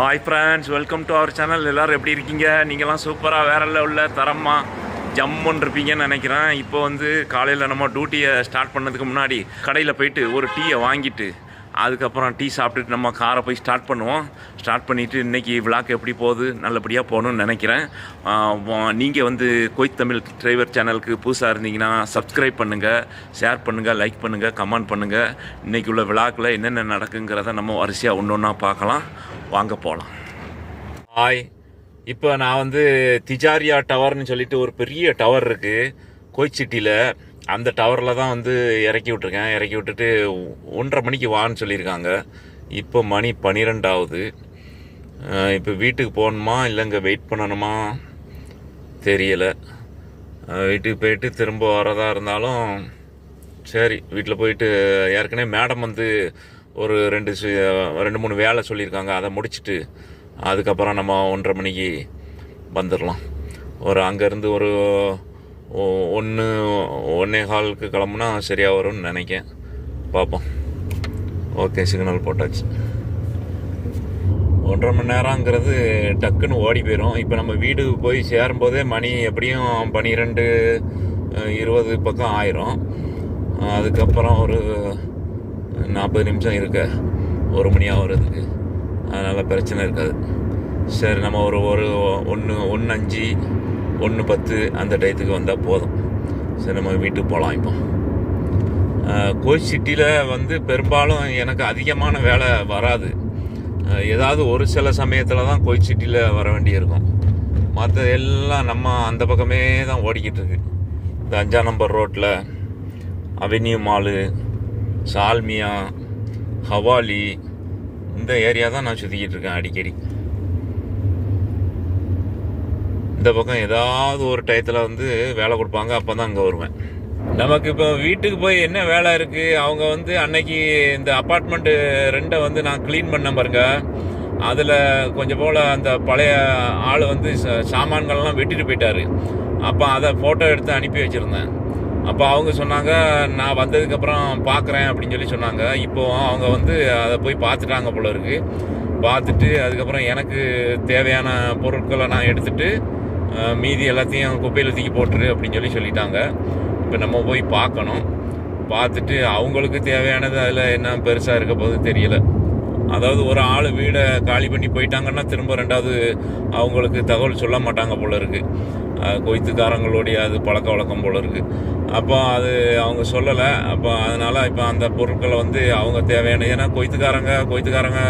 Hi friends welcome to our channel எல்லோரும் எப்படி இருக்கீங்க? நீங்கள்லாம் சூப்பராக வேற லெவலில் தரமாக ஜம்முன்னு இருப்பீங்கன்னு நினைக்கிறேன். இப்போ வந்து காலையில் நம்ம டியூட்டியை ஸ்டார்ட் பண்ணதுக்கு முன்னாடி கடையில் போயிட்டு ஒரு டீயை வாங்கிட்டு அதுக்கப்புறம் டீ சாப்பிட்டுட்டு நம்ம காரை போய் ஸ்டார்ட் பண்ணுவோம். ஸ்டார்ட் பண்ணிவிட்டு இன்றைக்கி விளாக் எப்படி போகுது? நல்லபடியாக போகணும்னு நினைக்கிறேன். நீங்கள் வந்து கொய்த் தமிழ் டிரைவர் சேனலுக்கு புதுசாக இருந்தீங்கன்னா சப்ஸ்கிரைப் பண்ணுங்கள் ஷேர் பண்ணுங்கள் லைக் பண்ணுங்கள் கமெண்ட் பண்ணுங்கள் இன்றைக்கி உள்ள விழாக்கில் என்னென்ன நடக்குங்கிறத நம்ம வரிசையாக ஒன்று ஒன்றா பார்க்கலாம். வாங்க போகலாம் ஹாய் இப்போ நான் வந்து திஜாரியா டவர்னு சொல்லிட்டு ஒரு பெரிய டவர் இருக்குது கோய்ச்சிட்டியில் அந்த டவரில் தான் வந்து இறக்கி விட்ருக்கேன் இறக்கி விட்டுட்டு ஒன்றரை மணிக்கு வான்னு சொல்லியிருக்காங்க. இப்போ மணி பன்னிரெண்டாவது இப்போ வீட்டுக்கு போகணுமா? இல்லை இங்கே வெயிட் பண்ணணுமா? தெரியலை. வீட்டுக்கு போயிட்டு திரும்ப வரதா இருந்தாலும் சரி வீட்டில் போயிட்டு ஏற்கனவே மேடம் வந்து ஒரு ரெண்டு ரெண்டு மூணு வேலை சொல்லியிருக்காங்க. அதை முடிச்சுட்டு அதுக்கப்புறம் நம்ம ஒன்றரை மணிக்கு வந்துடலாம். ஒரு அங்கேருந்து ஒரு ஒன்று ஒன்றே ஹாலுக்கு கிளம்புனா சரியாக வரும்னு நினைக்கேன். பார்ப்போம். ஓகே சிக்னல் போட்டாச்சு. ஒன்றரை மணி நேரங்கிறது டக்குன்னு ஓடி போயிடும் இப்போ நம்ம வீடு போய் சேரும்போதே மணி எப்படியும் பன்னிரெண்டு இருபது பக்கம் ஆயிரும். அதுக்கப்புறம் ஒரு நாற்பது நிமிஷம் இருக்க. ஒரு மணி ஆகுறதுக்கு அதனால் பிரச்சனை இருக்காது. சரி நம்ம ஒரு ஒரு ஒன்று ஒன்று அஞ்சு ஒன்று பத்து அந்த டயத்துக்கு வந்தால் போதும். சரி நம்ம வீட்டுக்கு போகலாம் இப்போ. கோச் சிட்டியில் வந்து பெரும்பாலும் எனக்கு அதிகமான வேலை வராது. ஏதாவது ஒரு சில சமயத்தில் தான் கோச் சிட்டியில் வர வேண்டியிருக்கும் மற்ற எல்லாம் நம்ம அந்த பக்கமே தான் ஓடிக்கிட்டு இருக்கு. இந்த அஞ்சாம் நம்பர் ரோட்டில் அவென்யூ மாலு சால்மியா ஹவாலி இந்த ஏரியா தான் நான் சுற்றிக்கிட்டு இருக்கேன் அடிக்கடி. இந்த பக்கம் ஏதாவது ஒரு டயத்தில் வந்து வேலை கொடுப்பாங்க அப்போ தான் அங்கே வருவேன். நமக்கு இப்போ வீட்டுக்கு போய் என்ன வேலை இருக்குது அவங்க வந்து அன்னைக்கு இந்த அப்பார்ட்மெண்ட்டு ரெண்டை வந்து நான் க்ளீன் பண்ண பாருங்க. அதில் கொஞ்சம் போல் அந்த பழைய ஆள் வந்து ச- சாமான்கள்லாம் வெட்டிட்டு போயிட்டாரு. அப்போ அதை ஃபோட்டோ எடுத்து அனுப்பி வச்சுருந்தேன். அப்போ அவங்க சொன்னாங்க நான் வந்ததுக்கப்புறம் பார்க்குறேன் அப்படின்னு சொல்லி சொன்னாங்க. இப்போ அவங்க வந்து அதை போய் பார்த்துட்டாங்க போல இருக்கு. பார்த்துட்டு அதுக்கப்புறம் எனக்கு தேவையான பொருட்களை நான் எடுத்துட்டு மீதி எல்லாத்தையும் குப்பையில் தூக்கி போட்டுரு அப்படின்னு சொல்லி சொல்லிட்டாங்க. இப்போ நம்ம போய் பார்க்கணும். பார்த்துட்டு அவங்களுக்கு தேவையானது அதில் என்ன பெருசாக இருக்க போது தெரியல. அதாவது ஒரு ஆள் வீடை காலி பண்ணி போயிட்டாங்கன்னா திரும்ப ரெண்டாவது அவங்களுக்கு தகவல் சொல்ல மாட்டாங்க போல இருக்குது கொய்த்துக்காரங்களுடைய அது பழக்க வழக்கம் போல இருக்குது அப்போ அது அவங்க சொல்லலை. அப்போ அதனால் இப்போ அந்த பொருட்களை வந்து அவங்க தேவையான ஏன்னா கொய்த்துக்காரங்க கொய்த்துக்காரங்க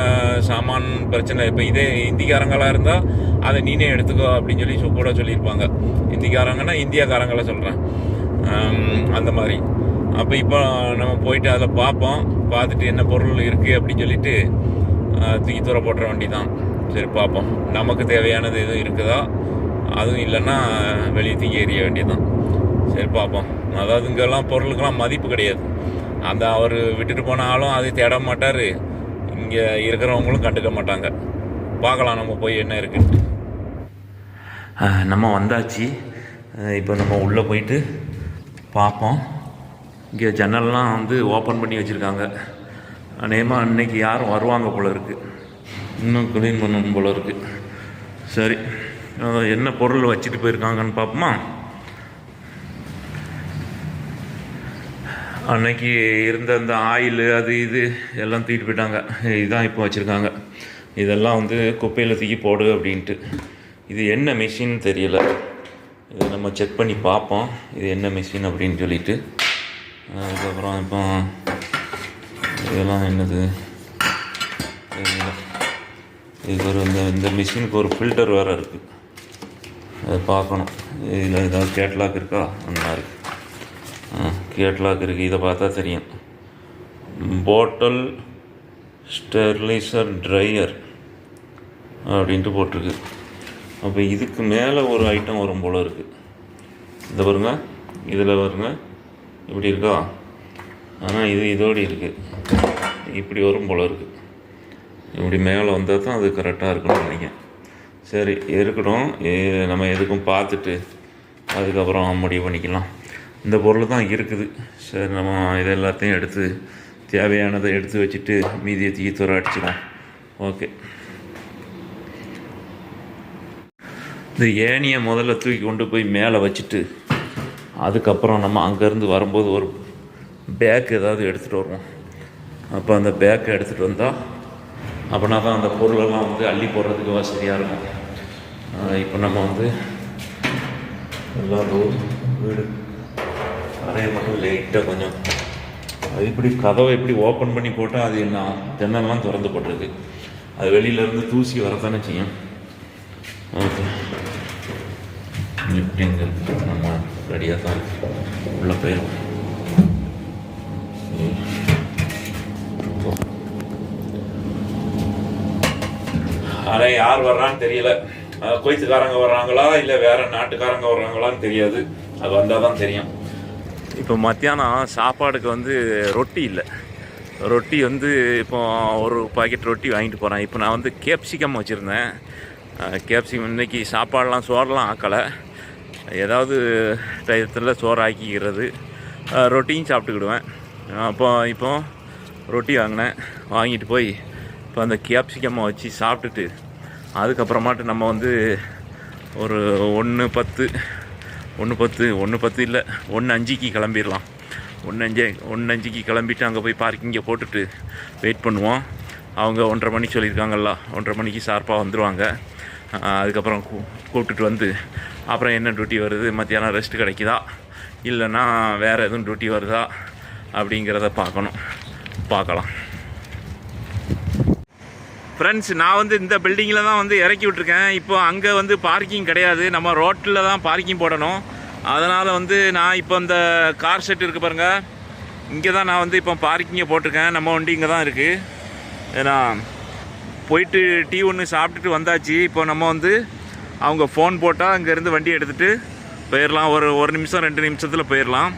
சாமான் பிரச்சனை இப்போ இதே இந்திக்காரங்களாக இருந்தால் அதை நீனே எடுத்துக்கோ அப்படின்னு சொல்லி கூட சொல்லியிருப்பாங்க. இந்திக்காரங்கன்னா இந்தியாக்காரங்களை சொல்கிறேன் அந்த மாதிரி. அப்போ இப்போ நம்ம போயிட்டு அதில் பார்ப்போம் பார்த்துட்டு என்ன பொருள் இருக்குது அப்படின்னு சொல்லிட்டு தூக்கி தூர போட்டுற வண்டி தான் சரி பார்ப்போம் நமக்கு தேவையானது எதுவும் இருக்குதா? அதுவும் இல்லைன்னா வெளியே தூக்கி எறிய வேண்டியதுதான். சரி பார்ப்போம். அதாவது இங்கெல்லாம் பொருளுக்கெல்லாம் மதிப்பு கிடையாது. அந்த அவர் விட்டுட்டு போனாலும் அதை தேட மாட்டார். இங்கே இருக்கிறவங்களும் கண்டுக்க மாட்டாங்க. பார்க்கலாம் நம்ம போய் என்ன இருக்குன்ட்டு நம்ம வந்தாச்சு. இப்போ நம்ம உள்ளே போயிட்டு பார்ப்போம். இங்கே ஜன்னல்லாம் வந்து ஓப்பன் பண்ணி வச்சுருக்காங்க. அநேகமாக அன்னைக்கு யாரும் வருவாங்க போல இருக்குது இன்னும் க்ளீன் பண்ணணும் போல இருக்குது சரி. என்ன பொருள் வச்சுட்டு போயிருக்காங்கன்னு பார்ப்போமா? அன்னைக்கு இருந்த அந்த ஆயில் அது இது எல்லாம் தூக்கிட்டு போயிட்டாங்க. இதுதான் இப்போ வச்சுருக்காங்க. இதெல்லாம் வந்து குப்பையில் தூக்கி போடு அப்படின்ட்டு. இது என்ன மிஷின் தெரியல. இதை நம்ம செக் பண்ணி பார்ப்போம். இது என்ன மிஷின் அப்படின்னு சொல்லிட்டு. அதுக்கப்புறம் இப்போ இதெல்லாம் என்னது? தெரியல. இதுக்கு ஒரு இந்த இந்த மிஷினுக்கு ஒரு ஃபில்டர் வேறு இருக்குது அதை பார்க்கணும். இதில் ஏதாவது கேட்லாக் இருக்கா? நல்லா இருக்குது கேட்லாக் இருக்குது இதை பார்த்தா தெரியும். பாட்டல் ஸ்டெர்லைசர் ட்ரையர் அப்படின்ட்டு போட்டிருக்கு. அப்போ இதுக்கு மேலே ஒரு ஐட்டம் வரும் போல் இருக்குது இதை பாருங்க. இதில் பாருங்க. இப்படி இருக்கா? ஆனால் இது இதோடு இருக்குது இப்படி வரும் போல் இருக்குது இப்படி மேலே வந்தால் தான் அது கரெக்டாக இருக்கும்னு நினைக்கிறேன். சரி இருக்கட்டும். நம்ம எதுக்கும் பார்த்துட்டு அதுக்கப்புறம் முடிவு பண்ணிக்கலாம். இந்த பொருள் தான் இருக்குது. சரி நம்ம இது எல்லாத்தையும் எடுத்து தேவையானதை எடுத்து வச்சுட்டு மீதியை தூக்கி தூர அடிச்சிடும் ஓகே. இந்த ஏணியை முதல்ல தூக்கி கொண்டு போய் மேலே வச்சுட்டு அதுக்கப்புறம் நம்ம அங்கேருந்து வரும்போது ஒரு பேக் ஏதாவது எடுத்துகிட்டு வருவோம். அப்போ அந்த பேக்கை எடுத்துகிட்டு வந்தால் அப்படின்னா தான் அந்த பொருளெல்லாம் வந்து அள்ளி போடுறதுக்கு வசதியாக இருக்கும். இப்போ நம்ம வந்து எல்லா டோர் வீடு அறையை மட்டும் லைட்டாக கொஞ்சம் அது இப்படி கதவை எப்படி ஓப்பன் பண்ணி போட்டால் அது என்ன தென்னெல்லாம் திறந்து போட்டிருக்கு. அது வெளியிலேருந்து தூசி வரத்தானே செய்யும். ஓகே. லிஃப்ட் எங்கே இருக்கு? நம்ம ரெடியாக தான் உள்ளே போயிடும் ஆனால் யார் வர்றான்னு தெரியல. அஹ் குவைத்துக்காரங்க வர்றாங்களா இல்லை வேற நாட்டுக்காரங்க வர்றாங்களான்னு தெரியாது. அது வந்தால் தான் தெரியும். இப்போ மத்தியானம் சாப்பாடுக்கு வந்து ரொட்டி இல்லை. ரொட்டி வந்து இப்போ ஒரு பாக்கெட் ரொட்டி வாங்கிட்டு போகிறேன் இப்போ நான் வந்து கேப்சிகம் வச்சுருந்தேன். கேப்சிகம் இன்றைக்கி சாப்பாடெலாம் சோறெலாம் ஆக்கலை. ஏதாவது டயத்தில் சோறு ஆக்கிக்கிறது ரொட்டியும் சாப்பிட்டுக்கிடுவேன். அப்போ இப்போ ரொட்டி வாங்கினேன். வாங்கிட்டு போய் இப்போ அந்த கேப்சிகம்மை வச்சு சாப்பிட்டுட்டு அதுக்கப்புறமாட்டு நம்ம வந்து ஒரு ஒன்று பத்து ஒன்று பத்து ஒன்று பத்து இல்லை ஒன்று அஞ்சுக்கு கிளம்பிடலாம் ஒன்று அஞ்சு ஒன்று அஞ்சுக்கு கிளம்பிட்டு அங்கே போய் பார்க்கிங்கை போட்டுட்டு வெயிட் பண்ணுவோம். அவங்க ஒன்றரை மணிக்கு சொல்லியிருக்காங்கல்ல ஒன்றரை மணிக்கு ஷார்ப்பாக வந்துடுவாங்க அதுக்கப்புறம் கூ கூப்பிட்டுட்டு வந்து அப்புறம் என்ன டியூட்டி வருது? மத்தியானம் ரெஸ்ட் கிடைக்குதா? இல்லைன்னா வேறு எதுவும் டியூட்டி வருதா? அப்படிங்கிறத பார்க்கணும். பார்க்கலாம். ஃப்ரெண்ட்ஸ் நான் வந்து இந்த பில்டிங்கில் தான் வந்து இறக்கி விட்ருக்கேன் இப்போ அங்கே வந்து பார்க்கிங் கிடையாது. நம்ம ரோட்டில் தான் பார்க்கிங் போடணும். அதனால் வந்து நான் இப்போ இந்த கார் செட் இருக்குது பாருங்கள் இங்கே தான் நான் வந்து இப்போ பார்க்கிங்கை போட்டிருக்கேன். நம்ம வண்டி இங்கே தான் இருக்குது ஏன்னா போயிட்டு டீ ஒன்று சாப்பிட்டுட்டு வந்தாச்சு. இப்போ நம்ம வந்து அவங்க ஃபோன் போட்டால் அங்கேருந்து வண்டி எடுத்துகிட்டு போயிடலாம் ஒரு ஒரு நிமிஷம் ரெண்டு நிமிஷத்தில் போயிடலாம்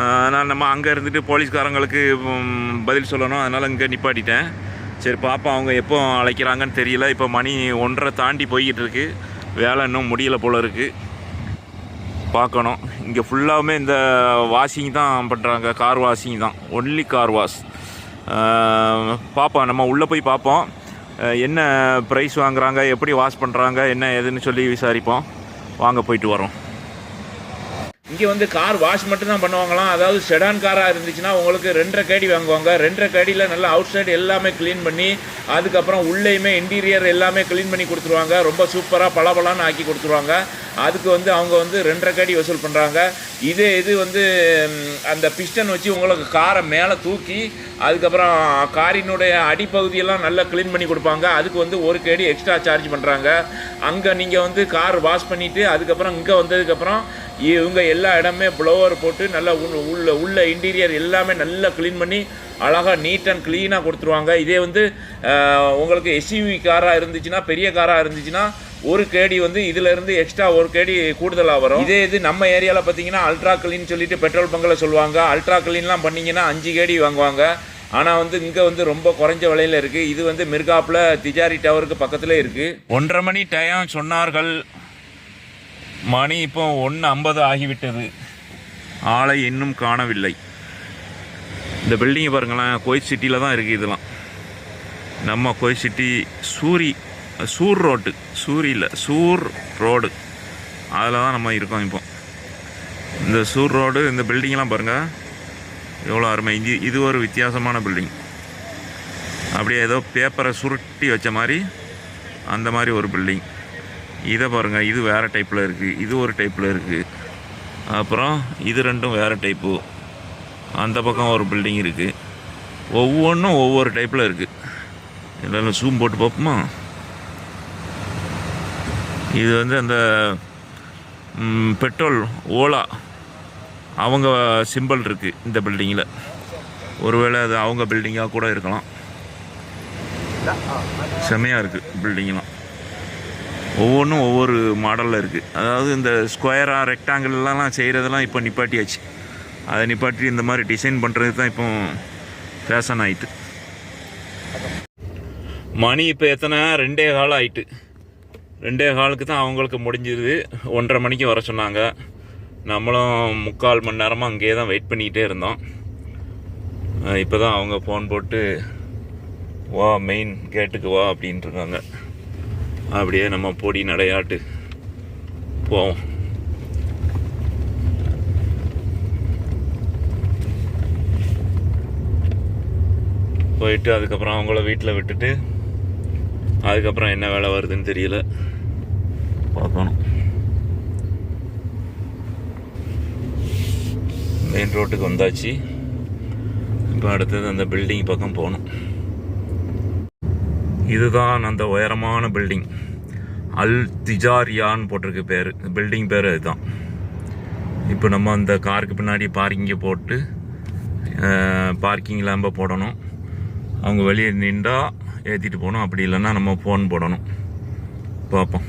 அதனால் நம்ம அங்கே இருந்துட்டு போலீஸ்காரங்களுக்கு பதில் சொல்லணும். அதனால் இங்கே நிப்பாட்டிட்டேன். சரி பாப்பா அவங்க எப்போ அழைக்கிறாங்கன்னு தெரியல. இப்போ மணி ஒன்றரை தாண்டி போய்கிட்டு இருக்கு. வேலை இன்னும் முடியல போல இருக்குது பார்க்கணும். இங்கே ஃபுல்லாகவுமே இந்த வாஷிங் தான் பண்ணுறாங்க கார் வாஷிங் தான். ஒன்லி கார் வாஷ் பார்ப்போம் நம்ம உள்ளே போய் பார்ப்போம். என்ன ப்ரைஸ் வாங்குறாங்க எப்படி வாஷ் பண்ணுறாங்க என்ன ஏதுன்னு சொல்லி விசாரிப்போம். வாங்க போயிட்டு வரோம். இங்கே வந்து கார் வாஷ் மட்டும் தான் பண்ணுவாங்களாம். அதாவது செடான் காராக இருந்துச்சுன்னா உங்களுக்கு ரெண்டரை கேடி வாங்குவாங்க. ரெண்டரை கேடியில் நல்லா அவுட் சைடு எல்லாமே க்ளீன் பண்ணி அதுக்கப்புறம் உள்ளேயுமே இன்டீரியர் எல்லாமே க்ளீன் பண்ணி கொடுத்துருவாங்க. ரொம்ப சூப்பராக பளபளன்னு ஆக்கி கொடுத்துருவாங்க. அதுக்கு வந்து அவங்க வந்து ரெண்டரை கேடி வசூல் பண்ணுறாங்க இதே இது வந்து அந்த பிஸ்டன் வச்சு உங்களுக்கு காரை மேலே தூக்கி அதுக்கப்புறம் காரினுடைய அடிப்பகுதியெல்லாம் நல்லா க்ளீன் பண்ணி கொடுப்பாங்க. அதுக்கு வந்து ஒரு கேடி எக்ஸ்ட்ரா சார்ஜ் பண்ணுறாங்க அங்கே நீங்கள் வந்து கார் வாஷ் பண்ணிவிட்டு அதுக்கப்புறம் இங்கே வந்ததுக்கப்புறம் இவங்க எல்லா இடமே ப்ளோவர் போட்டு நல்லா உள்ள- உள்ள இன்டீரியர் எல்லாமே நல்லா க்ளீன் பண்ணி அழகாக நீட் அண்ட் க்ளீனாக கொடுத்துருவாங்க. இதே வந்து உங்களுக்கு எஸ்யூவி காராக இருந்துச்சுன்னா பெரிய காராக இருந்துச்சுன்னா ஒரு கேடி வந்து இதுல இருந்து எக்ஸ்ட்ரா ஒரு கேடி கூடுதலாக வரும். இதே இது நம்ம ஏரியாவில் பார்த்தீங்கன்னா அல்ட்ரா கிளீன் சொல்லிட்டு பெட்ரோல் பங்கில் சொல்லுவாங்க. அல்ட்ரா கிளீன்லாம் பண்ணீங்கன்னா அஞ்சு கேடி வாங்குவாங்க. ஆனால் வந்து இங்கே வந்து ரொம்ப குறைஞ்ச விலையில் இருக்குது இது வந்து மிர்காப்பில் திஜாரி டவருக்கு பக்கத்தில் இருக்குது ஒன்றரை மணி டயம் சொன்னார்கள். மணி இப்போ ஒன்று ஐம்பது ஆகிவிட்டது. ஆளை இன்னும் காணவில்லை. இந்த பில்டிங்கை பாருங்களேன் கோயில் சிட்டியில் தான் இருக்குது இதெல்லாம். நம்ம கோயில் சிட்டி சூரி சூர் ரோட்டு. சூரியில் சூர் ரோடு. அதில் தான் நம்ம இருக்கோம் இப்போ. இந்த சூர் ரோடு இந்த பில்டிங்லாம் பாருங்கள் எவ்வளோ அருமை. இது இது ஒரு வித்தியாசமான பில்டிங். அப்படியே ஏதோ பேப்பரை சுருட்டி வச்ச மாதிரி அந்த மாதிரி ஒரு பில்டிங். இதை பாருங்கள் இது வேறு டைப்பில் இருக்குது இது ஒரு டைப்பில் இருக்குது அப்புறம் இது ரெண்டும் வேறு டைப்பு. அந்த பக்கம் ஒரு பில்டிங் இருக்குது ஒவ்வொன்றும் ஒவ்வொரு டைப்பில் இருக்குது இதெல்லாம் ஜூம் போட்டு பார்ப்போமா? இது வந்து அந்த பெட்ரோல் ஓலா அவங்க சிம்பிள் இருக்குது இந்த பில்டிங்கில் ஒருவேளை அது அவங்க பில்டிங்காக கூட இருக்கலாம். செமையாக இருக்குது பில்டிங்லாம். ஒவ்வொன்றும் ஒவ்வொரு மாடலில் இருக்குது அதாவது இந்த ஸ்கொயராக ரெக்டாங்கிள்லாம் செய்கிறதெல்லாம் இப்போ நிப்பாட்டியாச்சு. அதை நிப்பாட்டி இந்த மாதிரி டிசைன் பண்ணுறது தான் இப்போ ஃபேஷன் ஆயிட்டு. மணி இப்போ எத்தனை? ரெண்டே காலம் ஆயிட்டு. ரெண்டே காலுக்கு தான் அவங்களுக்கு முடிஞ்சுது ஒன்றரை மணிக்கு வர சொன்னாங்க. நம்மளும் முக்கால் மணி நேரமாக அங்கேயே தான் வெயிட் பண்ணிக்கிட்டே இருந்தோம். இப்போ தான் அவங்க ஃபோன் போட்டு வா மெயின் கேட்டுக்கு வா அப்படின்ட்டுருக்காங்க அப்படியே நம்ம பொடி நடையாட்டு போவோம். போயிட்டு அதுக்கப்புறம் அவங்கள வீட்டில் விட்டுட்டு அதுக்கப்புறம் என்ன வேலை வருதுன்னு தெரியல. பார்க்கணும். மெயின் ரோட்டுக்கு வந்தாச்சு. இப்போ அடுத்தது அந்த பில்டிங் பக்கம் போகணும். இதுதான் அந்த உயரமான பில்டிங் அல் திஜாரியான்னு போட்டிருக்கு பேர். பில்டிங் பேர் இதுதான் இப்போ நம்ம அந்த காருக்கு பின்னாடி பார்க்கிங்கை போட்டு பார்க்கிங் லேம்பை போடணும். அவங்க வெளியே நின்றா ஏற்றிட்டு போகணும். அப்படி இல்லைன்னா நம்ம ஃபோன் போடணும். பார்ப்போம்.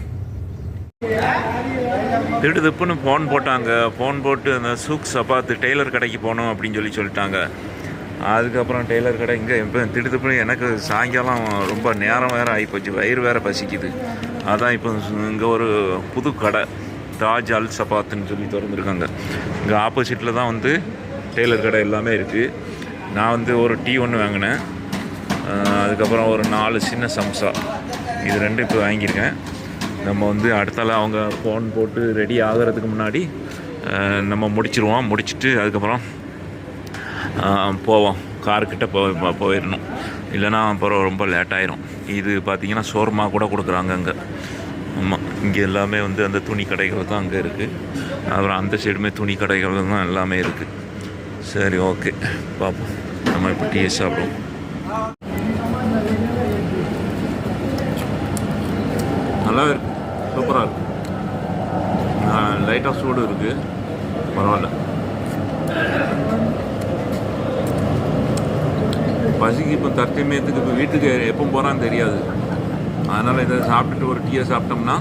திடுதிப்புன்னு ஃபோன் போட்டாங்க. ஃபோன் போட்டு அந்த சூக் சப்பாத்து டெய்லர் கடைக்கு போகணும் அப்படின்னு சொல்லி சொல்லிட்டாங்க. அதுக்கப்புறம் டெய்லர் கடை இங்கே இப்போ திடுதிப்புன்னு எனக்கு சாயங்காலம் ரொம்ப நேரம் வேறு ஆகிப்போச்சு வயிறு வேறு பசிக்குது. அதான் இப்போ இங்கே ஒரு புது கடை. தாஜ் அல் சபாத்துன்னு சொல்லி திறந்துருக்காங்க. இங்கே ஆப்போசிட்டில் தான் வந்து டெய்லர் கடை எல்லாமே இருக்குது நான் வந்து ஒரு டீ ஒன்று வாங்கினேன். அதுக்கப்புறம் ஒரு நாலு சின்ன சம்சா. இது ரெண்டும் இப்போ வாங்கியிருக்கேன். நம்ம வந்து அடுத்தால அவங்க ஃபோன் போட்டு ரெடி ஆகிறதுக்கு முன்னாடி நம்ம முடிச்சிருவோம். முடிச்சுட்டு அதுக்கப்புறம் போவோம். கார்கிட்ட போ போயிடணும். இல்லைன்னா அப்புறம் ரொம்ப லேட் ஆயிரும். இது பார்த்திங்கன்னா சோர்மா கூட கொடுக்குறாங்க அங்கே. ஆமாம் இங்கே எல்லாமே வந்து அந்த துணி கடைகள் தான் அங்கே இருக்குது அப்புறம் அந்த சைடுமே துணி கடைகள் தான் எல்லாமே இருக்குது சரி ஓகே பார்ப்போம் நம்ம இப்போ டீ சாப்பிடுவோம். நல்லா இருக்கு. சூப்பராக இருக்கு லைட்டாக சூடு இருக்குது பரவாயில்ல. பசிக்கு இப்போ தற்சமயத்துக்கு இப்போ வீட்டுக்கு எப்போ போகிறான்னு தெரியாது. அதனால் இதை சாப்பிட்டுட்டு ஒரு டீயை சாப்பிட்டோம்னா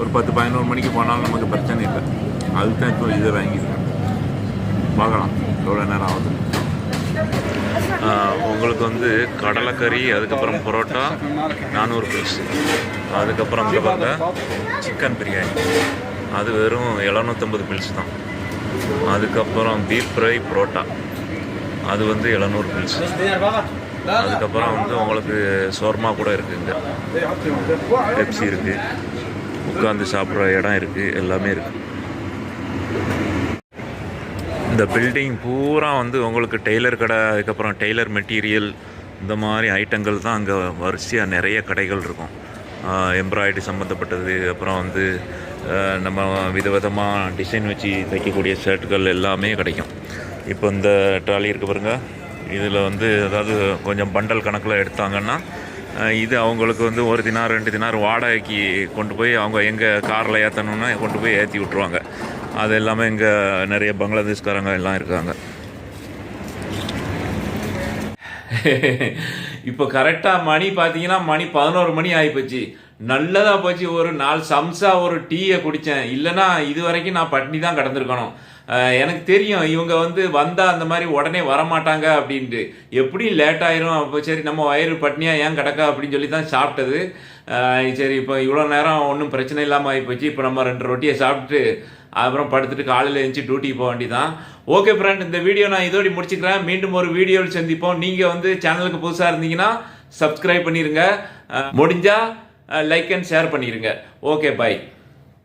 ஒரு பத்து பதினோரு மணிக்கு போனாலும் நமக்கு பிரச்சனை இல்லை. அதுக்கு தான் இப்போ இதை வாங்கியிருக்கேன். பார்க்கலாம். எவ்வளோ நேரம் ஆகுது? உங்களுக்கு வந்து கடலைக்கறி அதுக்கப்புறம் பரோட்டா நானூறு பீஸ் அதுக்கப்புறம் வந்து பார்த்தா சிக்கன் பிரியாணி அது வெறும் எழுநூற்றம்பது பில்ஸ் தான். அதுக்கப்புறம் பீஃப் ஃப்ரை பரோட்டா. அது வந்து எழுநூறு பில்ஸ் அதுக்கப்புறம் வந்து உங்களுக்கு சோர்மா கூட இருக்குங்க பெப்சி இருக்குது உட்காந்து சாப்பிட்ற இடம் இருக்குது எல்லாமே இருக்குது இந்த பில்டிங் பூரா வந்து உங்களுக்கு டெய்லர் கடை அதுக்கப்புறம் டெய்லர் மெட்டீரியல் இந்த மாதிரி ஐட்டங்கள் தான் அங்கே வரிசையாக நிறைய கடைகள் இருக்கும். எம்ப்ராய்டரி சம்மந்தப்பட்டது அப்புறம் வந்து நம்ம விதவிதமாக டிசைன் வச்சு தைக்கக்கூடிய ஷர்ட்டுகள் எல்லாமே கிடைக்கும். இப்போ இந்த ட்ராலி இருக்கு பாருங்க. இதில் வந்து அதாவது கொஞ்சம் பண்டல் கணக்கில் எடுத்தாங்கன்னா இது அவங்களுக்கு வந்து ஒரு தினார் ரெண்டு தினார் வாடகைக்கு கொண்டு போய் அவங்க எங்கே காரில் ஏற்றணுன்னா கொண்டு போய் ஏற்றி விட்ருவாங்க அது எல்லாமே இங்கே நிறைய பங்களாதேஷ்காரங்க எல்லாம் இருக்காங்க. இப்போ கரெக்டாக மணி பார்த்தீங்கன்னா மணி பதினோரு மணி ஆகிப்போச்சு நல்லதாக போச்சு. ஒரு நாலு சம்சா ஒரு டீயை குடித்தேன் இல்லைன்னா இது வரைக்கும் நான் பட்னி தான் கிடந்திருக்கணும். எனக்கு தெரியும் இவங்க வந்து வந்தால் அந்த மாதிரி உடனே வரமாட்டாங்க அப்படின்ட்டு. எப்படியும் லேட் ஆயிரும். அப்போ சரி நம்ம வயிறு பட்னியாக ஏன் கிடக்கா அப்படின்னு சொல்லி தான் சாப்பிட்டது. சரி இப்போ இவ்வளோ நேரம் ஒன்றும் பிரச்சனை இல்லாமல் ஆகிப்போச்சு இப்போ நம்ம ரெண்டு ரொட்டியை சாப்பிட்டு அப்புறம் படுத்துட்டு காலையில் எழுந்துச்சி டியூட்டிக்கு போக வேண்டியதான் ஓகே ஃப்ரெண்ட் இந்த வீடியோ நான் இதோடி முடிச்சுக்கிறேன். மீண்டும் ஒரு வீடியோவில் சந்திப்போம். நீங்கள் வந்து சேனலுக்கு புதுசாக இருந்தீங்கன்னா சப்ஸ்கிரைப் பண்ணிடுங்க முடிஞ்சால் லைக் அண்ட் ஷேர் பண்ணிடுங்க ஓகே பை